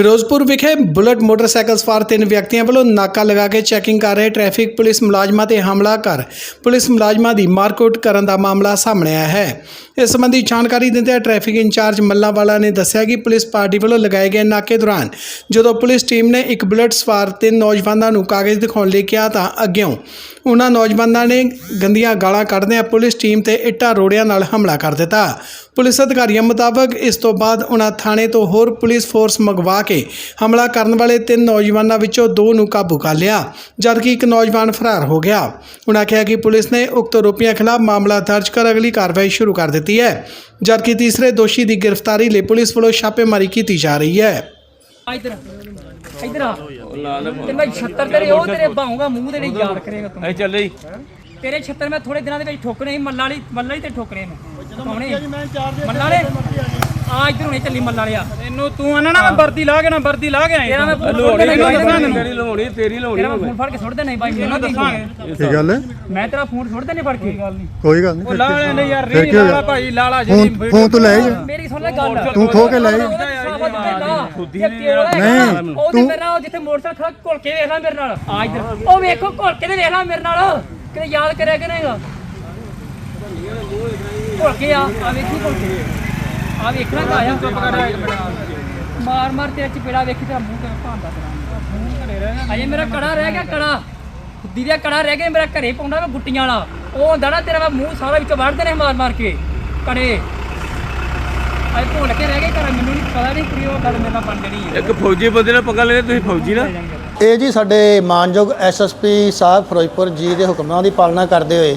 ਫਿਰੋਜ਼ਪੁਰ ਵਿਖੇ bullet motorcycle ਸਵਾਰ ਤਿੰਨ ਵਿਅਕਤੀਆਂ ਵੱਲੋਂ ਨਾਕਾ ਲਗਾ ਕੇ ਚੈਕਿੰਗ ਕਰ ਰਹੇ ਟ੍ਰੈਫਿਕ ਪੁਲਿਸ ਮੁਲਾਜ਼ਮਾਂ ਤੇ ਹਮਲਾ ਕਰ ਪੁਲਿਸ ਮੁਲਾਜ਼ਮਾਂ ਦੀ ਮਾਰਕੁੱਟ ਕਰਨ ਦਾ ਮਾਮਲਾ ਸਾਹਮਣੇ ਆਇਆ ਹੈ। ਇਸ ਸੰਬੰਧੀ ਜਾਣਕਾਰੀ ਦਿੰਦਿਆਂ ਟ੍ਰੈਫਿਕ ਇੰਚਾਰਜ ਮੱਲਾਵਾਲਾ ਨੇ ਦੱਸਿਆ ਕਿ ਪੁਲਿਸ ਪਾਰਟੀ ਵੱਲੋਂ ਲਗਾਏ ਗਏ ਨਾਕੇ ਦੌਰਾਨ ਜਦੋਂ ਪੁਲਿਸ ਟੀਮ ਨੇ ਇੱਕ ਬੁਲਟ ਸਵਾਰ ਤਿੰਨ ਨੌਜਵਾਨਾਂ ਨੂੰ ਕਾਗਜ਼ ਦਿਖਾਉਣ ਲਈ ਕਿਹਾ ਤਾਂ ਅੱਗਿਓਂ ਉਹਨਾਂ ਨੌਜਵਾਨਾਂ ਨੇ ਗੰਦੀਆਂ ਗਾਲਾਂ ਕੱਢਦਿਆਂ ਪੁਲਿਸ ਟੀਮ ਤੇ ਇੱਟਾਂ ਰੋੜਿਆਂ ਨਾਲ ਹਮਲਾ ਕਰ ਦਿੱਤਾ। ਪੁਲਿਸ ਅਧਿਕਾਰੀਆਂ ਮੁਤਾਬਕ ਇਸ ਤੋਂ ਬਾਅਦ ਉਹਨਾਂ ਥਾਣੇ ਤੋਂ ਹੋਰ ਪੁਲਿਸ ਫੋਰਸ ਮੰਗਵਾ ਕੇ ਹਮਲਾ ਕਰਨ ਵਾਲੇ ਤਿੰਨ ਨੌਜਵਾਨਾਂ ਵਿੱਚੋਂ ਦੋ ਨੂੰ ਕਾਬੂ ਕਰ ਲਿਆ ਜਦਕਿ ਇੱਕ ਨੌਜਵਾਨ ਫਰਾਰ ਹੋ ਗਿਆ। ਉਹਨਾਂ ਕਿਹਾ ਕਿ ਪੁਲਿਸ ਨੇ ਉਕਤ ਆਰੋਪੀਆਂ ਖਿਲਾਫ ਮਾਮਲਾ ਦਰਜ ਕਰ ਅਗਲੀ ਕਾਰਵਾਈ ਸ਼ੁਰੂ ਕਰ ਦਿੱਤੀ ਹੈ ਜਦਕਿ ਤੀਸਰੇ ਦੋਸ਼ੀ ਦੀ ਗ੍ਰਿਫਤਾਰੀ ਲਈ ਪੁਲਿਸ ਵੱਲੋਂ ਛਾਪੇਮਾਰੀ ਕੀਤੀ ਜਾ ਰਹੀ ਹੈ। ਆ ਇੱਧਰ ਇੱਧਰ ਆ। ਤੇ ਮੈਂ 76 ਤੇਰੇ ਉਹ ਤੇਰੇ ਬਾਹੂਗਾ ਮੂੰਹ ਤੇ ਨਹੀਂ ਯਾਦ ਕਰੇਗਾ ਤੂੰ। ਐ ਚੱਲੇ ਈ। ਤੇਰੇ 76 ਮੈਂ ਥੋੜੇ ਦਿਨਾਂ ਦੇ ਵਿੱਚ ਠੋਕਣੇ ਸੀ ਮੱਲਾ ਵਾਲੀ ਮੱਲਾ ਹੀ ਤੇ ਠੋਕਣੇ ਨੇ ਕੌਣੇ ਮੱਲਾ ਵਾਲੇ? ਆ ਇੱਧਰ ਹੁਣੇ ਚੱਲੀ ਮੱਲਾ ਵਾਲਿਆ। ਤੈਨੂੰ ਤੂੰ ਆਣਾ ਨਾ ਮੈਂ ਵਰਦੀ ਲਾ ਕੇ ਨਾ ਵਰਦੀ ਲਾ ਕੇ ਆਈ ਤੇਰਾ ਮੈਂ ਫੋਨ ਲੋੜੀ ਫੜ ਕੇ ਨਹੀਂ ਤੇਰੀ ਬਾਈ ਲਵਾਉਣੀ ਤੇਰੀ ਲਵਾਉਣੀ ਤੇਰਾ ਮੈਂ ਫੋਨ ਫੜ ਕੇ ਸੁੱਟ ਦੇਣਾ ਸੀ ਬਾਈ ਮੈਨੂੰ ਦੱਸਾਂਗੇ। ਕੀ ਗੱਲ ਹੈ? ਮੈਂ ਤੇਰਾ ਫੋਨ ਸੁੱਟ ਦੇਣੇ ਫੜ ਕੇ। ਕੋਈ ਗੱਲ ਨਹੀਂ। ਉਹ ਲਾ ਲੈਣੇ ਯਾਰ ਫਿਰ ਰੀ ਕੀ ਹੋਇਆ? ਲਾਲਾ ਭਾਈ ਲਾਲਾ ਫੋਨ ਜਿਹੜੀ ਫੋਨ ਤੋਂ ਲੈ ਜਾ। ਮੇਰੀ ਸੁਣ ਲੈ ਗੱਲ। ਤੂੰ ਖੋ ਕੇ ਲੈ ਜਾ। ਨਹੀਂ ਤੂੰ ਮੇਰੇ ਨਾਲ ਜਿੱਥੇ ਮੋਟਰਸਾਈਕਲ ਖੜਾ ਘੁਲ ਕੇ ਵੇਖ ਲੈ ਮੇਰੇ ਨਾਲ। ਆ ਇੱਧਰ। ਉਹ ਵੇਖੋ ਘੁਲ ਕੇ ਤੇ ਵੇਖ ਲੈ ਮੇਰੇ ਨਾਲ। ਕਿਤੇ ਯਾਦ ਕਰਿਆ ਕਿ ਨਹੀਂਗਾ ਘੁਲ ਕੇ ਆ ਆ ਵੇਖੀ ਘੁਲ ਕੇ ਆ ਵੇਖਣਾ ਤਾਂ ਆਇਆ। ਚੁੱਪ ਕਰ ਮਾਰ ਮਾਰ ਤੇਰੇ ਚਪੇੜਾ ਵੇਖੀ ਤੇਰਾ ਮੂੰਹ ਤੇ ਭਾਂਦਾ ਤੇਰਾ। ਅਜੇ ਮੇਰਾ ਕੜਾ ਰਹਿ ਗਿਆ ਕੜਾ। ਖੁੱਦੀ ਦਾ ਕੜਾ ਰਹਿ ਗਿਆ ਮੇਰਾ ਘਰੇ ਪਾਉਂਦਾ ਮੈਂ ਗੁੱਟੀਆਂ ਵਾਲਾ। ਉਹ ਹੁੰਦਾ ਨਾ ਤੇਰਾ ਮੈਂ ਮੂੰਹ ਸਾਰਾ ਵਿੱਚੋਂ ਵੱਢਦੇ ਨੇ ਮਾਰ ਮਾਰ ਕੇ। ਕੜੇ। ਅਜੇ ਭੁੱਲ ਕੇ ਰਹਿ ਗਏ ਘਰ ਮੈਨੂੰ ਨਹੀਂ ਪਤਾ ਨਹੀਂ ਕਿ ਉਹ ਗੱਲ ਮੇਰੇ ਨਾਲ ਬਣ ਜਣੀ ਹੈ ਇੱਕ ਫੌਜੀ ਬੰਦੇ ਨਾਲ ਪੰਗਾ ਲੈਣੇ ਤੁਸੀਂ ਫੌਜੀ ਨਾ। ਇਹ ਜੀ ਸਾਡੇ ਮਾਨਯੋਗ ਐਸਐਸਪੀ ਸਾਹਿਬ ਫਿਰੋਜ਼ਪੁਰ ਜੀ ਦੇ ਹੁਕਮਾਂ ਦੀ ਪਾਲਣਾ ਕਰਦੇ ਹੋਏ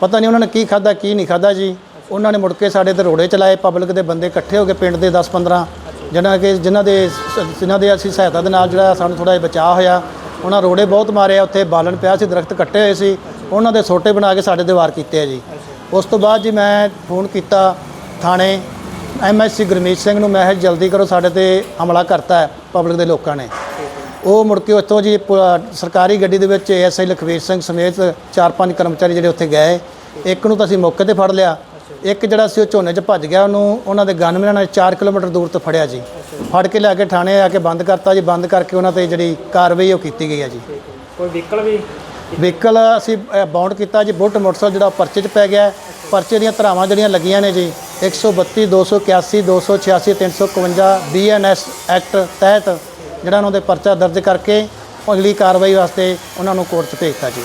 ਪਤਾ ਨਹੀਂ ਉਹਨਾਂ ਨੇ ਕੀ ਖਾਦਾ ਕੀ ਨਹੀਂ ਖਾਦਾ ਜੀ। ਉਹਨਾਂ ਨੇ ਮੁੜ ਕੇ ਸਾਡੇ ਤੇ ਰੋੜੇ ਚਲਾਏ ਪਬਲਿਕ ਦੇ ਬੰਦੇ ਇਕੱਠੇ ਹੋ ਕੇ ਪਿੰਡ ਦੇ 10-15 ਜਿਹਨਾਂ ਕਿ, ਜਿਨ੍ਹਾਂ ਦੇ ਜਿਨ੍ਹਾਂ ਦੇ ਅਸੀਂ ਸਹਾਇਤਾ ਦੇ ਨਾਲ ਜਿਹੜਾ ਸਾਨੂੰ ਥੋੜਾ ਜਿਹਾ ਬਚਾਅ ਹੋਇਆ, ਉਹਨਾਂ ਰੋੜੇ ਬਹੁਤ ਮਾਰੇ ਆ ਉੱਥੇ ਬਾਲਣ ਪਿਆ ਸੀ, ਦਰਖਤ ਕੱਟੇ ਹੋਏ ਸੀ। ਉਹਨਾਂ ਦੇ ਸੋਟੇ ਬਣਾ ਕੇ ਸਾਡੇ ਤੇ ਵਾਰ ਕੀਤੇ ਆ ਜੀ। ਉਸ ਤੋਂ ਬਾਅਦ ਜੀ ਮੈਂ ਫੋਨ ਕੀਤਾ ਥਾਣੇ ਐਮਐਸਸੀ ਗੁਰਮੀਤ ਸਿੰਘ ਨੂੰ, ਮੈਂ ਜਲਦੀ ਕਰੋ, ਸਾਡੇ ਤੇ ਹਮਲਾ ਕਰਤਾ ਹੈ ਪਬਲਿਕ ਦੇ ਲੋਕਾਂ ਨੇ। ਉਹ ਮੁੜ ਕੇ ਉੱਥੋਂ ਜੀ ਪ- ਸਰਕਾਰੀ ਗੱਡੀ ਦੇ ਵਿੱਚ ਐਸਆਈ ਲਖਵੀਰ ਸਿੰਘ ਸਮੇਤ ਚਾਰ ਪੰਜ ਕਰਮਚਾਰੀ ਜਿਹੜੇ ਉੱਥੇ ਗਏ। ਇੱਕ ਨੂੰ ਤਾਂ ਅਸੀਂ ਮੌਕੇ ਤੇ ਫੜ ਲਿਆ। ਇੱਕ ਜਿਹੜਾ ਸੀ ਉਹ ਝੋਨੇ 'ਚ ਭੱਜ ਗਿਆ। ਉਹਨੂੰ ਉਹਨਾਂ ਦੇ ਗਨਮੈਨਾਂ ਨੇ 4 ਕਿਲੋਮੀਟਰ ਦੂਰ ਤੋਂ ਫੜਿਆ ਜੀ। ਫੜ ਕੇ ਲਿਆ ਕੇ ਥਾਣੇ ਆ ਕੇ ਬੰਦ ਕਰਤਾ ਜੀ। ਬੰਦ ਕਰਕੇ ਉਹਨਾਂ ਤੇ ਜਿਹੜੀ ਕਾਰਵਾਈ ਉਹ ਕੀਤੀ ਗਈ ਹੈ ਜੀ। ਕੋਈ ਵਹੀਕਲ ਵੀ ਵਹੀਕਲ ਅਸੀਂ ਬਾਉਂਡ ਕੀਤਾ ਜੀ। ਬੁੱਟ ਮੋਟਰਸਾਈਕਲ ਜਿਹੜਾ ਪਰਚੇ 'ਚ ਪੈ ਗਿਆ। ਹੈ। ਪਰਚੇ ਦੀਆਂ ਧਰਾਵਾਂ ਜਿਹੜੀਆਂ ਲੱਗੀਆਂ ਨੇ ਜੀ। 132 281 286 351 ਬੀਐਨਐਸ ਐਕਟ ਤਹਿਤ ਜਿਹੜਾ ਉਹਨਾਂ ਦੇ ਪਰਚਾ ਦਰਜ ਕਰਕੇ ਅਗਲੀ ਕਾਰਵਾਈ ਵਾਸਤੇ ਉਹਨਾਂ ਨੂੰ ਕੋਰਟ 'ਚ ਭੇਜਤਾ ਜੀ।